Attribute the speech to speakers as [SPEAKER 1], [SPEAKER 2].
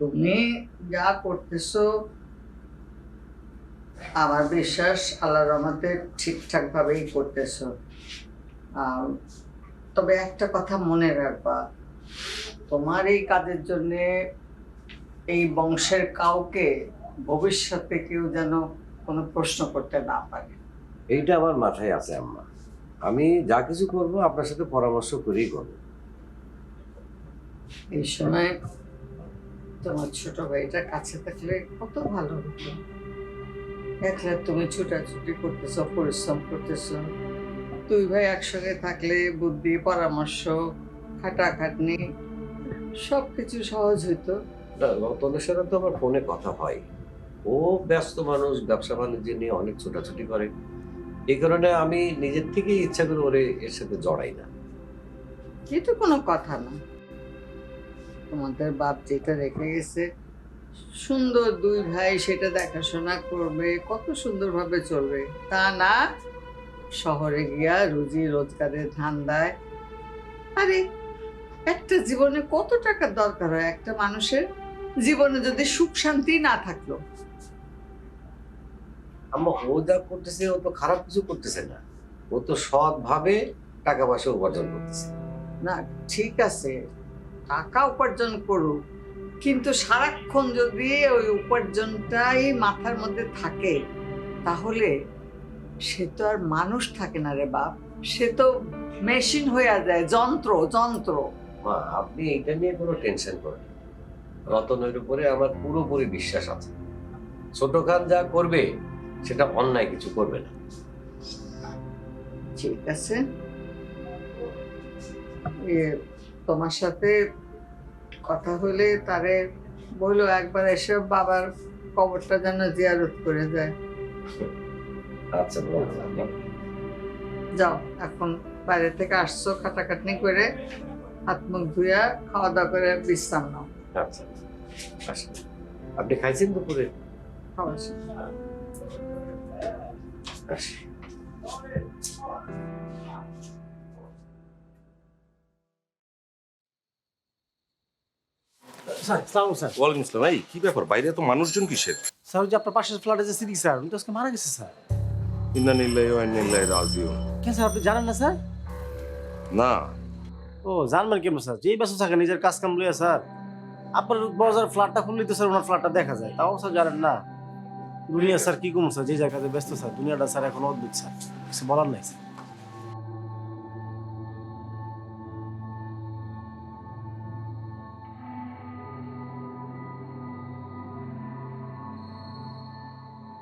[SPEAKER 1] তুমি যা করতেছো আমার বিশ্বাস আল্লাহ রহমতে ঠিকঠাক ভাবেই করতেছো তবে একটা কথা মনে রাখবা তোমার এই কাজের জন্যে এই বংশের কাউকে ভবিষ্যতে কেউ যেন কোনো প্রশ্ন করতে না পারে।
[SPEAKER 2] এইটা আমার মাথায় আছে আম্মা। আমি যা কিছু করব আপনার সাথে পরামর্শ করেই করব।
[SPEAKER 1] এই সময় তোমার ছোট ভাইটা কাছে থাকলে কত ভালো হতো। একলা তুমি ছুটাছুটি করতেছো পরিশ্রম করতেছো। দুই ভাই একসঙ্গে থাকলে বুদ্ধি পরামর্শ খাটাখাটনি সব কিছু সহজ হইতো।
[SPEAKER 2] রতনের সাথে তো আমার ফোনে কথা হয়। ও ব্যস্ত মানুষ ব্যবসা বাণিজ্য নিয়ে অনেক ছোটাছুটি করে। এই কারণে আমি নিজের থেকেই ইচ্ছা করে ওরে এর সাথে জড়াই না।
[SPEAKER 1] কিন্তু কোনো কথা না। তোমাদের বাপ যেটা রেখে গেছে সুন্দর দুই ভাই সেটা দেখাশোনা করবে কত সুন্দরভাবে চলবে। তা না শহরে গিয়া রুজি রোজগারের ধান্দায়। আরে একটা জীবনে কত টাকার দরকার হয় একটা মানুষের? জীবনে যদি সুখ শান্তি না থাকল।
[SPEAKER 2] আম্মা ও যা করতেছে ও তো খারাপ কিছু করতেছে না। ও তো সৎ ভাবে টাকা পয়সা উপার্জন করতেছে।
[SPEAKER 1] না ঠিক আছে। টাকা উপার্জন করুক কিন্তু সারাক্ষণ যদি ওই উপার্জনটাই মাথার মধ্যে থাকে তাহলে সে তো আর মানুষ থাকে না রে বাপ। সে তো মেশিন হয়ে যায় যন্ত্র যন্ত্র।
[SPEAKER 2] মা আপনি এটা নিয়ে কোনো টেনশন করেন রতনের উপরে আমার পুরোপুরি বিশ্বাস আছে। ছোট খান যা করবে সেটা অন্যায় কিছু করবে না।
[SPEAKER 1] ঠিক আছে। তোমার সাথে কথা হলে তারে বলল একবার এসে বাবার কবরটা যেন জিয়ারত করে যায়
[SPEAKER 2] আচ্ছা
[SPEAKER 1] যাও এখন বাইরে থেকে আসছো কাটাকাটনি করে হাত মুখ ধুয়া খাওয়া দাওয়া করে বিশ্রাম নাও।
[SPEAKER 2] আচ্ছা আপনি খাইছেন দুপুরে?
[SPEAKER 1] খাওয়া।
[SPEAKER 2] আসি।
[SPEAKER 3] স্যার সালাম স্যার।
[SPEAKER 4] ওয়ালাইকুম আসসালাম। এই কি ব্যাপার? বাইরে তো মানুষজন কিসের?
[SPEAKER 3] স্যার ওই যে আপনার পাশের ফ্ল্যাটে যে সিদ্দিক স্যার উনি তো আজকে মারা গেছে স্যার।
[SPEAKER 4] ইন্না নিল্লাহি ওয়া ইন্না ইলাইহি রাজিউন।
[SPEAKER 3] কেন স্যার আপনি জানেন না স্যার?
[SPEAKER 4] না।
[SPEAKER 3] ও জানবেন কেমন স্যার? যেই ব্যস্ত থাকে নিজের কাজ কাম লইয়া স্যার। আপনার ফ্ল্যাটটা খুললেই তো স্যার ওনার ফ্ল্যাটটা দেখা যায়। তাও স্যার জানেন না। দুনিয়া স্যার কি কম স্যার? যে জায়গাতে ব্যস্ত স্যার দুনিয়াটা স্যার এখন অদ্ভুত স্যার। কিছু বলার নাই স্যার।